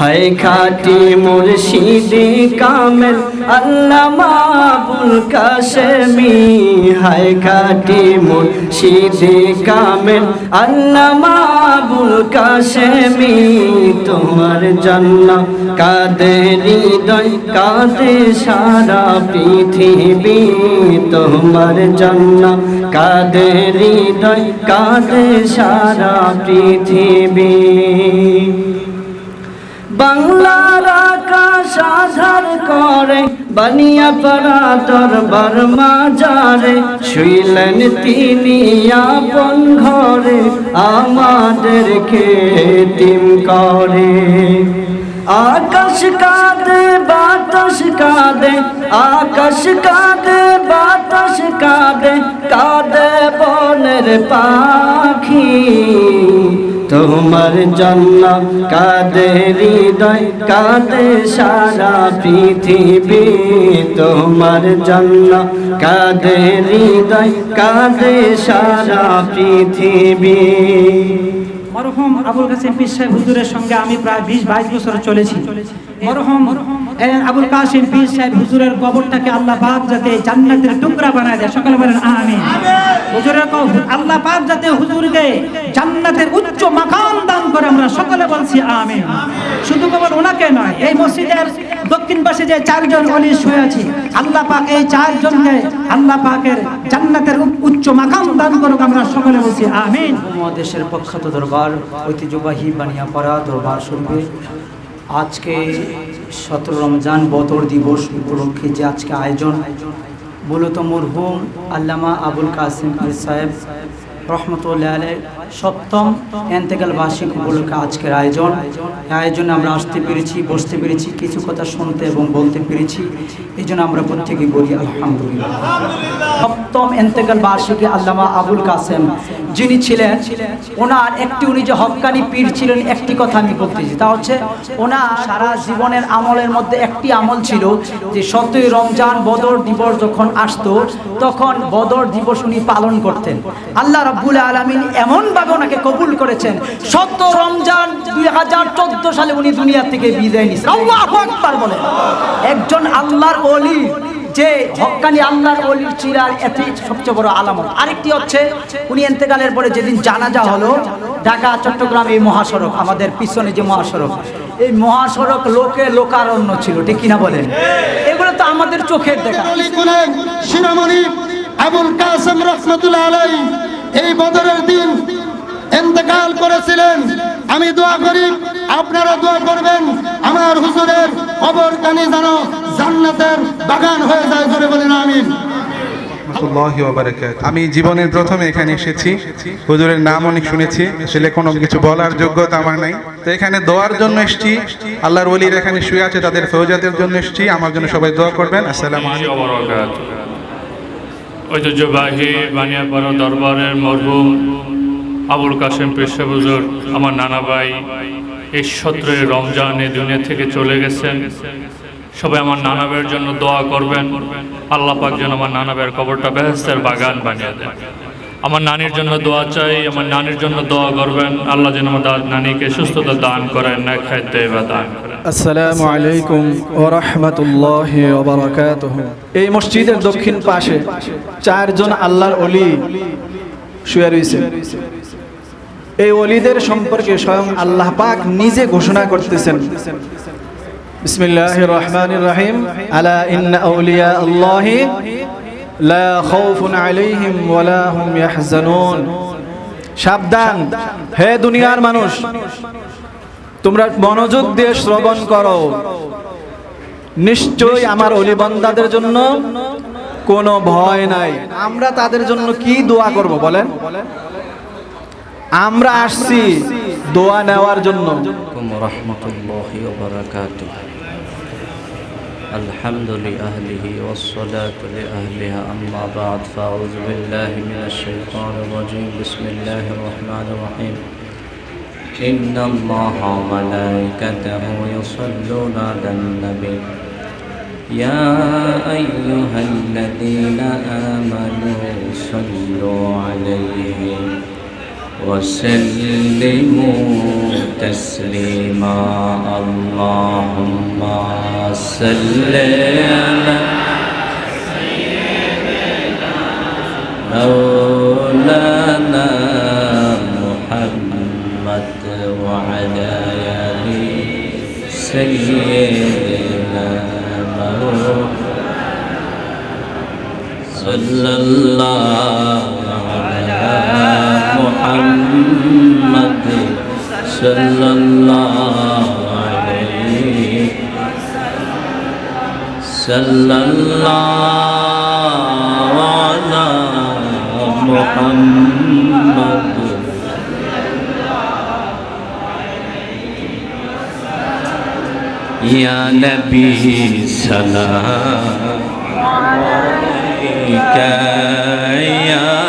হায় খাটি মুর্শিদি কামেল আল্লামা আবুল কাশেমি। হায় খাটি মুর্শিদি কামেল আল্লামা আবুল কাশেমি। তোমার জন্য কাঁদে হৃদয়, কাঁদে সারা পৃথিবী। তোমার জন্য কাঁদে হৃদয়, কাঁদে সারা পৃথিবী। বাংলার আকাশ আধার করে, বানিয়া পড়া দরবার মাজারে। শুইলেন তিনি আপন ঘরে আমাদেরকে তিম করে। আকাশ কাঁদে, বাতাস কাঁদে, আকাশ কাঁদে, বাতাস কাঁদে কাঁদে বনের পাখি। তোমার জন্য কাঁদে হৃদয় কাঁদে সারা পৃথিবী? তোমার জন্য কাঁদে হৃদয় কাঁদে সারা পৃথিবী? মরহুম আবুল কাসিম বিশ্বাস হুজুরের সঙ্গে আমি প্রায় বিশ বাইশ বছর চলেছি চলেছি। মরহুম আবুল পীর সাহেব হুজুরের কবরটাকে আল্লাহ পাক যাতে জান্নাতের টুকরা বানায় দেয়। বলেন, আমিন। হুজুরের আল্লাহ পাক যাতে হুজুরকে জান্নাতের উচ্চ দান করে, আমরা সকলে বলছি, আমিন। শুধু কেবল ওনাকে নয়, এই মসজিদের দক্ষিণ পাশে যে চারজন অলি শুয়ে আছে, আল্লাহ পাক এই চারজনকে আল্লাহ পাকের জান্নাতের উচ্চ মাকাম দান করুক, আমরা সকলে বলছি, আমিন। উপমহাদেশের প্রখ্যাত দরবার, ঐতিহ্যবাহী বানিয়াপাড়া দরবার শরীফে আজকে সতেরো রমজান বতর দিবস উপলক্ষে যে আজকে আয়োজন মূলত মরহুম আল্লামা আবুল কাসিম পীর সাহেব রহমতুল্লাহ সপ্তম এন্তেকাল বার্ষিক উপলক্ষে আজকের আয়োজন। আয়োজনে আমরা আসতে পেরেছি, বসতে পেরেছি, কিছু কথা শুনতে এবং বলতে পেরেছি। এই জন্য আমরা প্রত্যেকে বলি আলহামদুলিল্লাহ। সপ্তম এন্তেকাল বার্ষিকী আল্লামা আবুল কাসেম, যিনি ছিলেন, ওনার একটি, উনি যে হকানি পীর ছিলেন, একটি কথা আমি বলতেছি তা হচ্ছে, ওনার সারা জীবনের আমলের মধ্যে একটি আমল ছিল যে সতই রমজান বদর দিবস যখন আসতো, তখন বদর দিবস উনি পালন করতেন। আল্লাহ রাব্বুল আলমিন এমনভাবে ওনাকে কবুল করেছেন? সত্য রমজান দুই হাজার চোদ্দ সালে উনি দুনিয়া থেকে বিদায় নিয়েছেন। বলেন। একজন আল্লাহর অলি যে হক্কানি আল্লাহর অলির চিরার এটি সবচেয়ে বড় আলামত। আরেকটি হচ্ছে, উনি এন্তেকালের পরে যেদিন জানাজা হলো, ঢাকা, চট্টগ্রাম এই মহাসড়ক, আমাদের পিছনে যে মহাসড়ক, এই মহাসড়ক লোকে লোকারণ্য ছিল, ঠিক কিনা বলেন? এগুলো তো আমাদের চোখের দেখা। এই বদরের দিন ইন্তেকাল করেছিলেন। আমি দোয়া করি আপনারা দোয়া করবেন। আমার হুজুরের কবর কানি যেন জান্নাতের বাগান হয়ে যায় করে বলেন আমিন। আমি জীবনের প্রথমে এখানে এসেছি। হুজুরের নাম অনেক শুনেছি আসলে কোনো কিছু বলার যোগ্যতা আমার নাই। তো এখানে দোয়ার জন্য এসেছি আল্লাহর ওলির এখানে শুয়ে আছে তাদের ফৌজাতের জন্য এসেছি আমার জন্য সবাই দোয়া করবেন। আসসালামু ঐতিহ্যবাহী বানিয়াপাড়া দরবারের মরহুম আবুল কাসেম পেশাবুজুর আমার নানা ভাই এই সত্রের রমজানে দুনিয়া থেকে চলে গেছেন। সবাই আমার নানা ভাইয়ের জন্য দোয়া করবেন। আল্লাহ পাক যেন আমার নানা ভাইয়ের কবরটা বেহেস্তের বাগান বানিয়ে দেন। আমার নানির জন্য দোয়া চাই, আমার নানির জন্য দোয়া করবেন। আল্লাহ যেন আমার নানিকে সুস্থতা দান করেন না খাইতে বা দান আসসালামু আলাইকুম ও রহমতুল্লাহ এই মসজিদের দক্ষিণ পাশে চারজন আল্লাহর অলি শুয়ে রয়েছে। এই অলিদের সম্পর্কে স্বয়ং আল্লাহ পাক নিজে ঘোষণা করতেছেন। বিসমিল্লাহ রহমান রহিম। আলা ইন্না আউলিয়া আল্লাহি লা খাউফুন আলাইহিম ওয়ালা হুম ইয়াহজানুন। সাবধান, হে দুনিয়ার মানুষ, তোমরা মনোযোগ দিয়ে শ্রবণ করো। নিশ্চয়ই আমার অলিবন্দাদের জন্য কোনো ভয় নাই। আমরা তাদের জন্য কি দোয়া করব বলেন? আমরা আসছি দোয়া নেওয়ার জন্য عليكم ورحمة الله وبركاته الحمد لأهله والصلاة لأهلها أما بعد فأعوذ بالله من الشيطان الرجيم بسم الله الرحمن الرحيم إن الله وملائكته يصلون على النبي يا أيها الذين آمنوا صلوا عليه وسلموا تسليما. اللهم صل على مولانا محمد وعلى آل سيدنا مولانا صلى الله محمد صلى الله عليه صلى الله على محمد يا نبي سلام عليك يا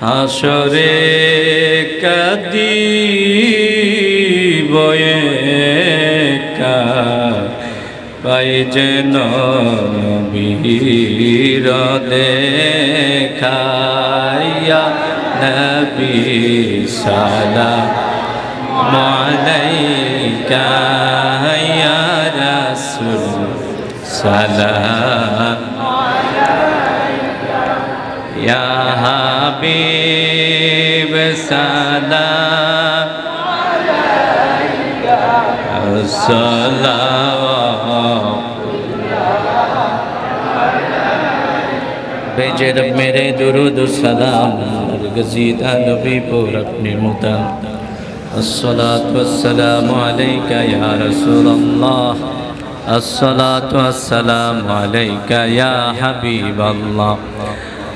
আসরে কাদিব একা পাই যেন বীর দেখাইয়া নবী সালা মালাইকা রাসূল সালাম। সালাম সালাম भेजे रब मेरे दुरूद सलाम गजीदा नबी पर अपने मुतम अस्सलात वस्सलाम अलैका या रसूल अल्लाह अस्सलात वस्सलाम अलैका या हबीब अल्लाह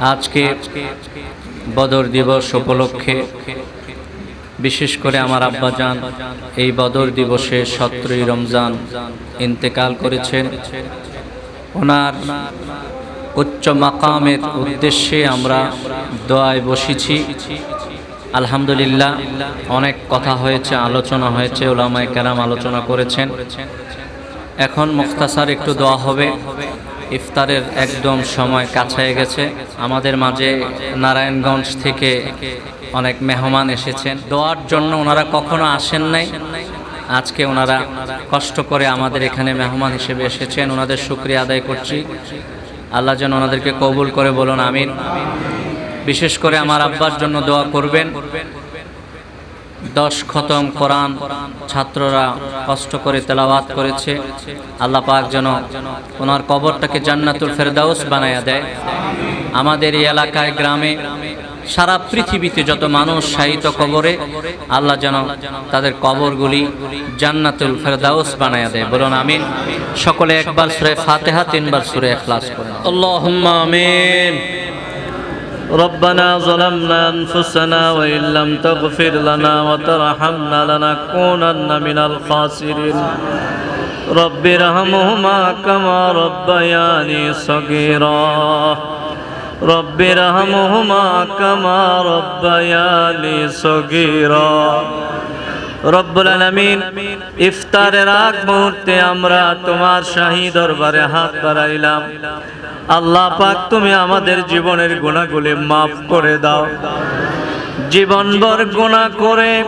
আজকে বদর দিবস উপলক্ষে, বিশেষ করে আমার আব্বাজান এই বদর দিবসে সতেরোই রমজান ইন্তেকাল করেছেন। ওনার উচ্চ মাকামের উদ্দেশ্যে আমরা দোয়ায় বসেছি। আলহামদুলিল্লাহ, অনেক কথা হয়েছে, আলোচনা হয়েছে ওলামায় কেরাম আলোচনা করেছেন। এখন মুখতাসার একটু দোয়া হবে। ইফতারের একদম সময় কাছায় গেছে। আমাদের মাঝে নারায়ণগঞ্জ থেকে অনেক মেহমান এসেছেন। দোয়ার জন্য ওনারা কখনো আসেন নাই। আজকে ওনারা কষ্ট করে আমাদের এখানে মেহমান হিসেবে এসেছেন। ওনাদের শুক্রিয়া আদায় করছি। আল্লাহ যেন ওনাদেরকে কবুল করে বলুন, আমিন। বিশেষ করে আমার আব্বার জন্য দোয়া করবেন। দশ খতম কোরআন ছাত্ররা কষ্ট করে তেলাওয়াত করেছে। আল্লাহ পাক যেন ওনার কবরটাকে জান্নাতুল ফেরদাউস বানায়া দেয়। আমাদের এই এলাকায়, গ্রামে, সারা পৃথিবীতে যত মানুষ সাহিত্য কবরে, আল্লাহ যেন তাদের কবরগুলি জান্নাতুল ফেরদাউস বানায়া দেয়। বলুন আমিন। সকলে একবার সুরে ফাতেহা, তিনবার সুরে এখলাস করুন আল্লাহুম্মা আমিন। ربنا ظلمنا أنفسنا وإن لم تغفر لنا وترحمنا لنكونن من الخاسرين رب ارحمهما كما ربياني صغيرا رب ارحمهما كما ربياني صغيرا রব্বুল আলামিন ইফতারের আগ মুহূর্তে আমরা তোমার শাহী দরবারে হাত বাড়াইলাম আল্লাহ পাক তুমি আমাদের জীবনের গুণাগুলি মাফ করে দাও। জীবনভর গুণা করে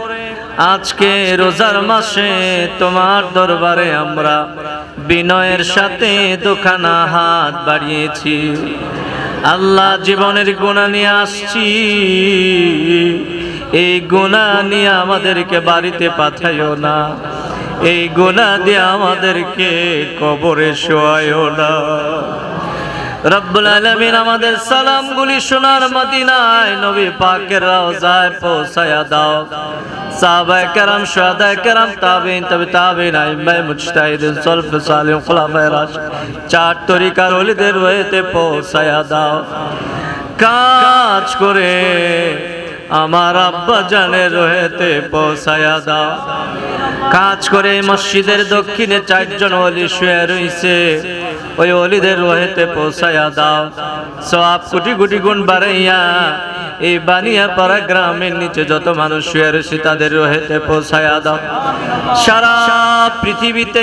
আজকে রোজার মাসে তোমার দরবারে আমরা বিনয়ের সাথে দোকানা হাত বাড়িয়েছি। আল্লাহ জীবনের গুণা নিয়ে আসছি। এই গুণা নিয়ে আমাদেরকে বাড়িতে পাঠাইও না। এই গুণা দিয়ে আমাদেরকে কবরে শোয়াইও না। রব্বুল আলামিন আমাদের সালামগুলি সোনার মদিনায় নবী পাকের রওজায় পৌঁছায়া দাও। তবে দাও। কাজ করে আমার আব্বা জানের রয়েতে পৌঁছায়া দাও। কাজ করে মসজিদের দক্ষিণে চারজন অলি শুয়ে রইছে। ওই অলিদের রহেতে পৌঁছায়া দাও। সব কোটি কোটি গুণ বাড়াইয়া এই বানিয়া পাড়া গ্রামের নিচে যত মানুষ শুয়ে রয়েছে তাদের রহেতে পৌঁছায়া দাও। সারা পৃথিবীতে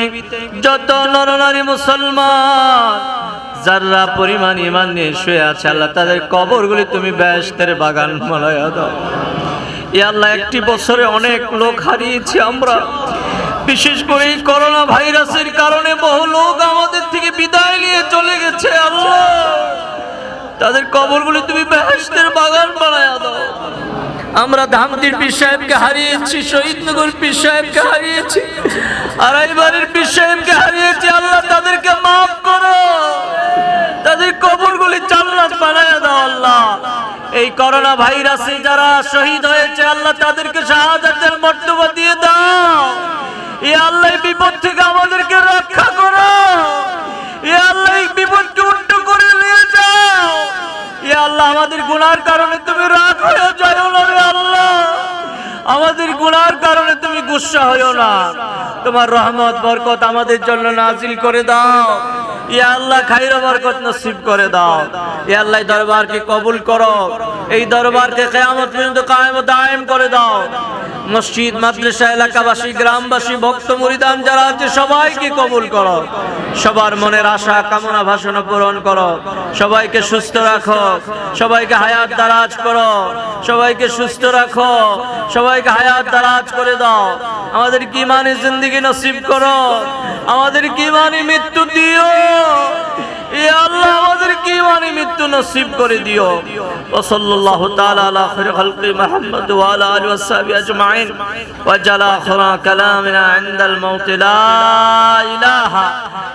যত নরনারী মুসলমান যারা পরিমাণ ইমান নিয়ে শুয়ে আছে, আল্লাহ তাদের কবরগুলি তুমি ব্যস্তের বাগান মলায়া দাও। এ আল্লাহ একটি বছরে অনেক লোক হারিয়েছি আমরা। বিশেষ করে এই করোনা ভাইরাসের কারণে তাদের কবরগুলি তুমি বেহেশতের বাগান বানায়া দাও। আমরা ধামতির পীর সাহেবকে হারিয়েছি, শহীদনগর পীর সাহেবকে হারিয়েছি আড়াইবাড়ির পীর সাহেবকে হারিয়েছি, আল্লাহ তাদেরকে মাফ করো। তাদের কবরগুলি জান্নাত বানায় দাও আল্লাহ। এই করোনা ভাইরাসে যারা শহীদ হয়েছে, আল্লাহ তাদেরকে শাহাদাতের মর্তবা দিয়ে দাও। এ আল্লাহ বিপদ থেকে আমাদেরকে গুনার কারণে তুমি রাগ হয়ে যাও না রে আল্লাহ। আমাদের গুনার কারণে তুমি গুসা হইও না। তোমার রহমত, বরকত আমাদের জন্য নাজিল করে দাও। ইয়া আল্লাহ করে দাও। দরবারকে কবুল করো। এই দরবারকে কিয়ামত পর্যন্ত কায়েম করে দাও। মসজিদ, মাদ্রাসা, এলাকাবাসী, গ্রামবাসী, ভক্ত, মুরিদান যারা আছে, সবাইকে কবুল করো। সবার মনের আশা, কামনা, ভাষণ পূরণ করো। সবাইকে সুস্থ রাখো। সবাইকে হায়াত দারাজ করো। সবাইকে সুস্থ রাখো। সবাইকে হায়াত দারাজ করে দাও। আমাদের কি মানে জিন্দগি নসিব করো? আমাদের কি মানে মৃত্যু দিও? আল্লাহ আমাদের কি মৃত্যু নসিব করে দিও। ও সাল্লাল্লাহু তাআলা আলা খায়র খালকি মুহাম্মদ ওয়া আলা আলিহি ওয়া সাহবিহি আজমাইন। ওয়া জালা আখিরা কালামিনা ইনদাল মাউত, লা ইলাহা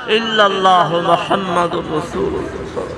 ইল্লাল্লাহু মুহাম্মাদুর রাসূলুল্লাহ।